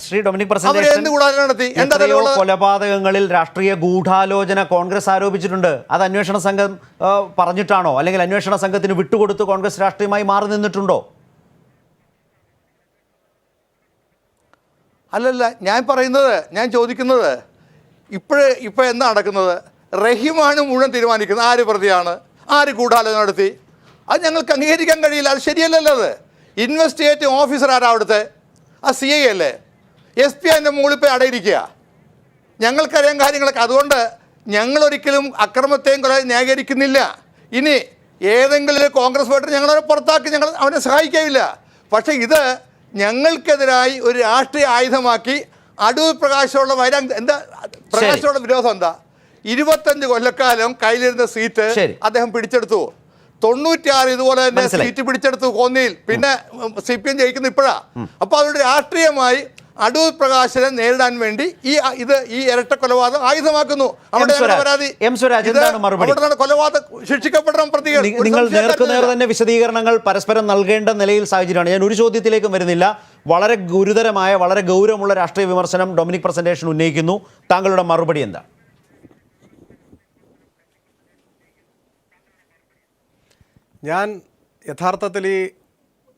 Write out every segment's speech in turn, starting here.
Shri Dominic നടത്തി? കൊലപാതകങ്ങളിൽ രാഷ്ട്രീയ ഗൂഢാലോചന കോൺഗ്രസ് ആരോപിച്ചിട്ടുണ്ട്. അത് അന്വേഷണ സംഘം പറഞ്ഞിട്ടാണോ? അല്ലെങ്കിൽ അന്വേഷണ സംഘത്തിന് വിട്ടുകൊടുത്ത് കോൺഗ്രസ് രാഷ്ട്രീയമായി മാറി നിന്നിട്ടുണ്ടോ? അല്ലല്ല ഞാൻ പറയുന്നത് ഞാൻ ചോദിക്കുന്നത് ഇപ്പോഴേ ഇപ്പോൾ എന്താ നടക്കുന്നത്? റഹീമാണ് മുഴുവൻ തീരുമാനിക്കുന്നത്. ആര് പ്രതിയാണ്? ആര് ഗൂഢാലോചന നടത്തി? അത് ഞങ്ങൾക്ക് അംഗീകരിക്കാൻ കഴിയില്ല. അത് ശരിയല്ലല്ലോ അത്. ഇൻവെസ്റ്റിഗേറ്റിംഗ് ഓഫീസർ ആരാ അവിടുത്തെ? ആ സി ഐ അല്ലേ? എസ് പി അതിന്റെ മുകളിൽ പോയി അടയിരിക്കുക. ഞങ്ങൾക്കറിയാൻ കാര്യങ്ങളൊക്കെ. അതുകൊണ്ട് ഞങ്ങളൊരിക്കലും അക്രമത്തെയും കുറെ ന്യായീകരിക്കുന്നില്ല. ഇനി ഏതെങ്കിലും കോൺഗ്രസ് വോട്ടർ ഞങ്ങളവരെ പുറത്താക്കി ഞങ്ങൾ അവനെ സഹായിക്കുകയില്ല. പക്ഷേ ഇത് ഞങ്ങൾക്കെതിരായി ഒരു രാഷ്ട്രീയ ആയുധമാക്കി അടൂർ പ്രകാശമുള്ള വൈരാഗ് എന്താ പ്രകാശമുള്ള വിരോധം എന്താ? ഇരുപത്തഞ്ച് കൊല്ലക്കാലം കയ്യിലിരുന്ന സീറ്റ് അദ്ദേഹം പിടിച്ചെടുത്തു. തൊണ്ണൂറ്റിയാറ് ഇതുപോലെ തന്നെ സീറ്റ് പിടിച്ചെടുത്തു കോന്നിയിൽ. പിന്നെ സി പി എം ജയിക്കുന്നു ഇപ്പോഴാണ് അപ്പോൾ അതുകൊണ്ട് രാഷ്ട്രീയമായി അടൂർ പ്രകാശനെ നേരിടാൻ വേണ്ടി ഈ ഇത് ഈ ഇരട്ട കൊലപാതകം ആയുധമാക്കുന്നു. അവിടെ പരാതി എം സ്വരാജ്, എന്താണ് മറുപടി? കൊലപാതകം ശിക്ഷിക്കപ്പെടണം പ്രതികൾ. നിങ്ങൾ നേർക്കുനേർ തന്നെ വിശദീകരണങ്ങൾ പരസ്പരം നൽകേണ്ട നിലയിൽ സാഹചര്യമാണ്. ഞാൻ ഒരു ചോദ്യത്തിലേക്കും വരുന്നില്ല. വളരെ ഗുരുതരമായ വളരെ ഗൗരവമുള്ള രാഷ്ട്രീയ വിമർശനം ഡൊമിനിക് പ്രസന്റേഷൻ ഉന്നയിക്കുന്നു. താങ്കളുടെ മറുപടി എന്താ? ഞാൻ യഥാർത്ഥത്തിൽ ഈ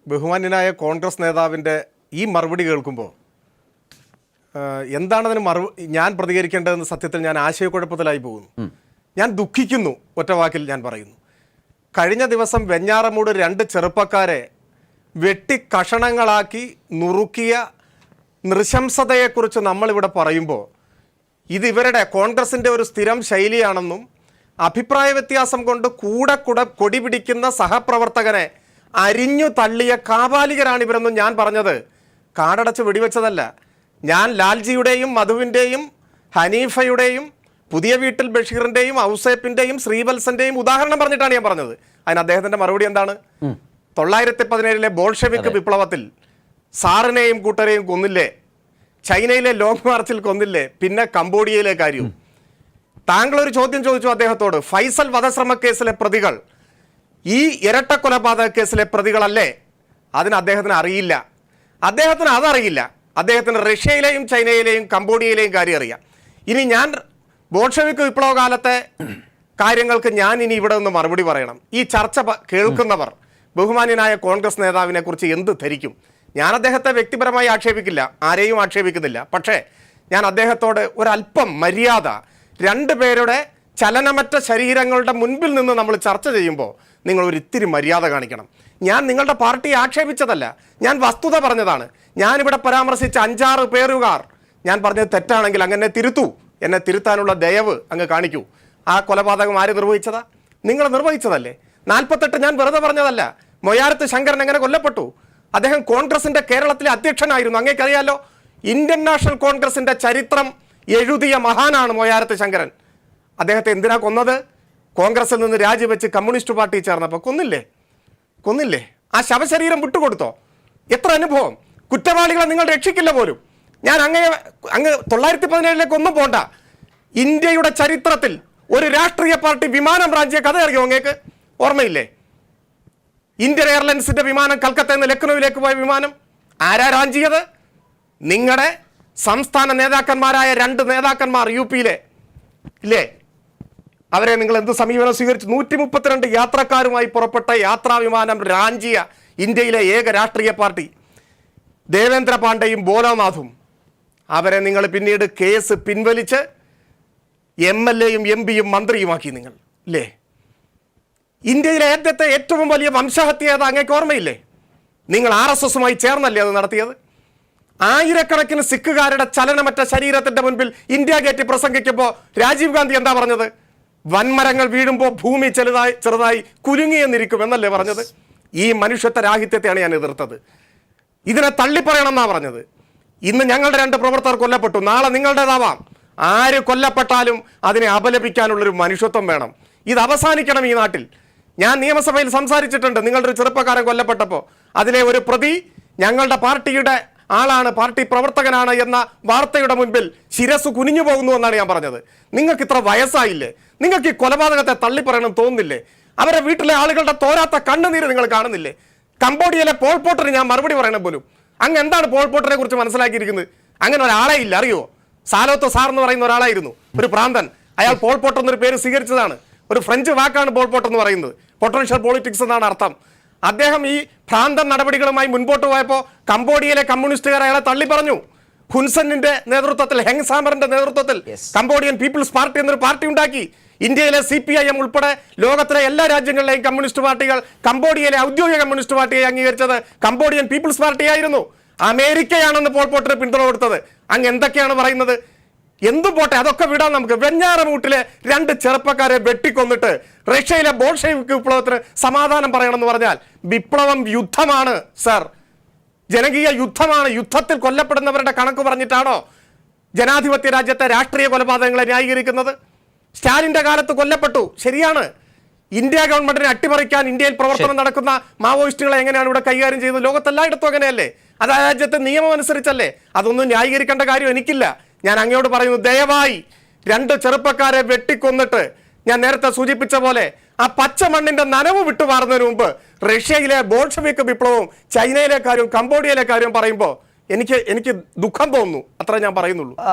ബഹുമാന്യനായ കോൺഗ്രസ് നേതാവിന്റെ ഈ മറുപടി കേൾക്കുമ്പോൾ എന്താണതിന് മറു ഞാൻ പ്രതികരിക്കേണ്ടതെന്ന് സത്യത്തിൽ ഞാൻ ആശയക്കുഴപ്പത്തിലായി പോകുന്നു. ഞാൻ ദുഃഖിക്കുന്നു ഒറ്റ വാക്കിൽ ഞാൻ പറയുന്നു. കഴിഞ്ഞ ദിവസം വെഞ്ഞാറമൂട് രണ്ട് ചെറുപ്പക്കാരെ വെട്ടി കഷണങ്ങളാക്കി നുറുക്കിയ നൃശംസതയെക്കുറിച്ച് നമ്മളിവിടെ പറയുമ്പോൾ ഇത് ഇവരുടെ കോൺഗ്രസിന്റെ ഒരു സ്ഥിരം ശൈലിയാണെന്നും അഭിപ്രായ വ്യത്യാസം കൊണ്ട് കൂടെ കുട കൊടി പിടിക്കുന്ന സഹപ്രവർത്തകനെ അരിഞ്ഞു തള്ളിയ കാപാലികരാണ് ഇവരെന്നും ഞാൻ പറഞ്ഞത് കാടടച്ച് വെടിവെച്ചതല്ല. ഞാൻ ലാൽജിയുടെയും മധുവിന്റെയും ഹനീഫയുടെയും പുതിയ വീട്ടിൽ ബഷീറിന്റെയും ഔസേപ്പിന്റെയും ശ്രീവത്സന്റെയും ഉദാഹരണം പറഞ്ഞിട്ടാണ് ഞാൻ പറഞ്ഞത്. അതിന് അദ്ദേഹത്തിന്റെ മറുപടി എന്താണ്? തൊള്ളായിരത്തി പതിനേഴിലെ ബോൾഷെവിക് വിപ്ലവത്തിൽ സാറിനെയും കൂട്ടരെയും കൊന്നില്ലേ? ചൈനയിലെ ലോങ് മാർച്ചിൽ കൊന്നില്ലേ? പിന്നെ കംബോഡിയയിലെ കാര്യവും താങ്കൾ ഒരു ചോദ്യം ചോദിച്ചു അദ്ദേഹത്തോട്. ഫൈസൽ വധശ്രമ കേസിലെ പ്രതികൾ. ഈ ഇരട്ട കൊലപാതക കേസിലെ പ്രതികളല്ലേ? അതിന് അദ്ദേഹത്തിന് അറിയില്ല. അദ്ദേഹത്തിന് അതറിയില്ല. അദ്ദേഹത്തിന് റഷ്യയിലെയും ചൈനയിലെയും കംബോഡിയയിലെയും കാര്യം അറിയാം. ഇനി ഞാൻ ബോൾഷവിക് വിപ്ലവകാലത്തെ കാര്യങ്ങൾക്ക് ഞാൻ ഇനി ഇവിടെ നിന്ന് മറുപടി പറയണം. ഈ ചർച്ച കേൾക്കുന്നവർ ബഹുമാന്യനായ കോൺഗ്രസ് നേതാവിനെ കുറിച്ച് എന്ത് ധരിക്കും? ഞാൻ അദ്ദേഹത്തെ വ്യക്തിപരമായി ആക്ഷേപിക്കില്ല ആരെയും ആക്ഷേപിക്കുന്നില്ല. പക്ഷേ ഞാൻ അദ്ദേഹത്തോട് ഒരല്പം മര്യാദ രണ്ട് പേരുടെ ചലനമറ്റ ശരീരങ്ങളുടെ മുൻപിൽ നിന്ന് നമ്മൾ ചർച്ച ചെയ്യുമ്പോൾ നിങ്ങൾ ഒരു ഇത്തിരി മര്യാദ കാണിക്കണം. ഞാൻ നിങ്ങളുടെ പാർട്ടിയെ ആക്ഷേപിച്ചതല്ല ഞാൻ വസ്തുത പറഞ്ഞതാണ്. ഞാനിവിടെ പരാമർശിച്ച അഞ്ചാറ് പേരുകാർ ഞാൻ പറഞ്ഞത് തെറ്റാണെങ്കിൽ അങ്ങനെ തിരുത്തൂ. എന്നെ തിരുത്താനുള്ള ദയവ് അങ്ങ് കാണിക്കൂ. ആ കൊലപാതകം ആര് നിർവഹിച്ചതാ? നിങ്ങൾ നിർവഹിച്ചതല്ലേ? നാൽപ്പത്തെട്ട് ഞാൻ വെറുതെ പറഞ്ഞതല്ല. മൊയാരത്ത് ശങ്കരൻ എങ്ങനെ കൊല്ലപ്പെട്ടു? അദ്ദേഹം കോൺഗ്രസിന്റെ കേരളത്തിലെ അധ്യക്ഷനായിരുന്നു. അങ്ങേക്കറിയാലോ ഇന്ത്യൻ നാഷണൽ കോൺഗ്രസിന്റെ ചരിത്രം എഴുതിയ മഹാനാണ് മൊയാരത്ത് ശങ്കരൻ. അദ്ദേഹത്തെ എന്തിനാ കൊന്നത്? കോൺഗ്രസിൽ നിന്ന് രാജിവെച്ച് കമ്മ്യൂണിസ്റ്റ് പാർട്ടി ചേർന്നപ്പോൾ കൊന്നില്ലേ? കൊന്നില്ലേ? ആ ശവശരീരം വിട്ടുകൊടുത്തോ? എത്ര അനുഭവം? കുറ്റവാളികളെ നിങ്ങൾ രക്ഷിക്കില്ല പോലും. ഞാൻ അങ്ങേ അങ്ങ് തൊള്ളായിരത്തി പതിനേഴിലേക്ക് ഒന്നും പോണ്ട. ഇന്ത്യയുടെ ചരിത്രത്തിൽ ഒരു രാഷ്ട്രീയ പാർട്ടി വിമാനം റാഞ്ചിയ കഥ അറിയോ അങ്ങേക്ക്? ഓർമ്മയില്ലേ? ഇന്ത്യൻ എയർലൈൻസിന്റെ വിമാനം കൽക്കത്തയിൽ നിന്ന് ലക്നൌവിലേക്ക് പോയ വിമാനം. ആരാ റാഞ്ചിയത്? നിങ്ങളുടെ സംസ്ഥാന നേതാക്കന്മാരായ രണ്ട് നേതാക്കന്മാർ യു പിയിലെ. ഇല്ലേ? അവരെ നിങ്ങൾ എന്ത് സമീപനം സ്വീകരിച്ചു? നൂറ്റി മുപ്പത്തിരണ്ട് യാത്രക്കാരുമായി പുറപ്പെട്ട യാത്രാ വിമാനം റാഞ്ചിയ ഇന്ത്യയിലെ ഏക രാഷ്ട്രീയ പാർട്ടി. ദേവേന്ദ്ര പാണ്ഡെയും ബോലോനാഥും. അവരെ നിങ്ങൾ പിന്നീട് കേസ് പിൻവലിച്ച് എം എൽ എയും എം പിയും മന്ത്രിയുമാക്കി നിങ്ങൾ ഇല്ലേ ഇന്ത്യയിലെ ആദ്യത്തെ ഏറ്റവും വലിയ വംശഹത്യ അത് അങ്ങേക്ക് ഓർമ്മയില്ലേ? നിങ്ങൾ ആർ എസ് എസുമായി ചേർന്നല്ലേ അത് നടത്തിയത്? ആയിരക്കണക്കിന് സിഖുകാരുടെ ചലനമറ്റ ശരീരത്തിന്റെ മുൻപിൽ ഇന്ത്യ ഗേറ്റ് പ്രസംഗിക്കുമ്പോൾ രാജീവ് ഗാന്ധി എന്താ പറഞ്ഞത്? വൻമരങ്ങൾ വീഴുമ്പോൾ ഭൂമി ചെറുതായി ചെറുതായി കുലുങ്ങിയെന്നിരിക്കും എന്നല്ലേ പറഞ്ഞത്? ഈ മനുഷ്യത്വ രാഹിത്യത്തെയാണ് ഞാൻ എതിർത്തത്. ഇതിനെ തള്ളിപ്പറയണമെന്നാണ് പറഞ്ഞത്. ഇന്ന് ഞങ്ങളുടെ രണ്ട് പ്രവർത്തകർ കൊല്ലപ്പെട്ടു. നാളെ നിങ്ങളുടേതാവാം. ആര് കൊല്ലപ്പെട്ടാലും അതിനെ അപലപിക്കാനുള്ളൊരു മനുഷ്യത്വം വേണം. ഇത് അവസാനിക്കണം ഈ നാട്ടിൽ. ഞാൻ നിയമസഭയിൽ സംസാരിച്ചിട്ടുണ്ട്. നിങ്ങളുടെ ഒരു ചെറുപ്പക്കാരൻ കൊല്ലപ്പെട്ടപ്പോൾ അതിലെ ഒരു പ്രതി ഞങ്ങളുടെ പാർട്ടിയുടെ ആളാണ് പാർട്ടി പ്രവർത്തകനാണ് എന്ന വാർത്തയുടെ മുൻപിൽ ശിരസ് കുനിഞ്ഞു പോകുന്നു എന്നാണ് ഞാൻ പറഞ്ഞത്. നിങ്ങൾക്ക് ഇത്ര വയസ്സായില്ലേ? നിങ്ങൾക്ക് ഈ കൊലപാതകത്തെ തള്ളിപ്പറയണം തോന്നുന്നില്ലേ? അവരെ വീട്ടിലെ ആളുകളുടെ തോരാത്ത കണ്ണുനീര് നിങ്ങൾ കാണുന്നില്ലേ? കംബോഡിയയിലെ പോൾ പോട്ടർ ഞാൻ മറുപടി പറയണം പോലും. അങ്ങ് എന്താണ് പോൾ പോട്ടറെ കുറിച്ച് മനസ്സിലാക്കിയിരിക്കുന്നത്? അങ്ങനെ ഒരാളെ ഇല്ല അറിയോ? സാലോത്തോ സാർ എന്ന് പറയുന്ന ഒരാളായിരുന്നു ഒരു പ്രാന്തൻ. അയാൾ പോൾ പോട്ടർ എന്നൊരു പേര് സ്വീകരിച്ചതാണ്. ഒരു ഫ്രഞ്ച് വാക്കാണ് പോൾ പോട്ടർ എന്ന് പറയുന്നത്. പൊട്ടൻഷ്യൽ പോളിറ്റിക്സ് എന്നാണ് അർത്ഥം. അദ്ദേഹം ഈ ഭ്രാന്തൻ നടപടികളുമായി മുൻപോട്ട് പോയപ്പോൾ കംബോഡിയയിലെ കമ്മ്യൂണിസ്റ്റുകാർ അയാളെ തള്ളി പറഞ്ഞു ഹുൻസന്നിന്റെ നേതൃത്വത്തിൽ ഹെങ് സാമറിന്റെ നേതൃത്വത്തിൽ കംബോഡിയൻ പീപ്പിൾസ് പാർട്ടി എന്നൊരു പാർട്ടി ഉണ്ടാക്കി. ഇന്ത്യയിലെ സി പി ഐ എം ഉൾപ്പെടെ ലോകത്തിലെ എല്ലാ രാജ്യങ്ങളിലെയും കമ്മ്യൂണിസ്റ്റ് പാർട്ടികൾ കംബോഡിയയിലെ ഔദ്യോഗിക കമ്മ്യൂണിസ്റ്റ് പാർട്ടിയെ അംഗീകരിച്ചത് കംബോഡിയൻ പീപ്പിൾസ് പാർട്ടി ആയിരുന്നു അമേരിക്കയാണെന്ന് പോൾപോട്ടിന് പിന്തുണ കൊടുത്തത്. അങ്ങ് എന്തൊക്കെയാണ് പറയുന്നത്? എന്തും പോട്ടെ അതൊക്കെ വിടാം നമുക്ക് വെഞ്ഞാറമൂട്ടിലെ രണ്ട് ചെറുപ്പക്കാരെ വെട്ടിക്കൊന്നിട്ട് റഷ്യയിലെ ബോൾഷെവിക് വിപ്ലവത്തിന് സമാധാനം പറയണമെന്ന് പറഞ്ഞാൽ വിപ്ലവം യുദ്ധമാണ് സർ. ജനകീയ യുദ്ധമാണ്. യുദ്ധത്തിൽ കൊല്ലപ്പെടുന്നവരുടെ കണക്ക് പറഞ്ഞിട്ടാണോ ജനാധിപത്യ രാജ്യത്തെ രാഷ്ട്രീയ കൊലപാതകങ്ങളെ ന്യായീകരിക്കുന്നത്? സ്റ്റാലിന്റെ കാലത്ത് കൊല്ലപ്പെട്ടു. ശരിയാണ്. ഇന്ത്യ ഗവൺമെന്റിനെ അട്ടിമറിക്കാൻ ഇന്ത്യയിൽ പ്രവർത്തനം നടക്കുന്ന മാവോയിസ്റ്റുകളെ എങ്ങനെയാണ് ഇവിടെ കൈകാര്യം ചെയ്തത്? ലോകത്തെല്ലായിടത്തും അങ്ങനെയല്ലേ? അത് ആ രാജ്യത്തെ നിയമം അനുസരിച്ചല്ലേ അതൊന്നും ന്യായീകരിക്കേണ്ട കാര്യം എനിക്കില്ല. ഞാൻ അങ്ങയോട് പറയുന്നു ദയവായി രണ്ട് ചെറുപ്പക്കാരെ വെട്ടിക്കൊന്നിട്ട് ഞാൻ നേരത്തെ സൂചിപ്പിച്ച പോലെ ആ പച്ച മണ്ണിന്റെ നനവ് വിട്ടുമാറുന്നതിന് മുമ്പ് റഷ്യയിലെ ബോൾഷവിക് വിപ്ലവവും ചൈനയിലെ കാര്യവും കംബോഡിയയിലെ കാര്യവും പറയുമ്പോൾ എനിക്ക് എനിക്ക് ദുഃഖം തോന്നുന്നു. അത്ര ഞാൻ പറയുന്നുള്ളൂ.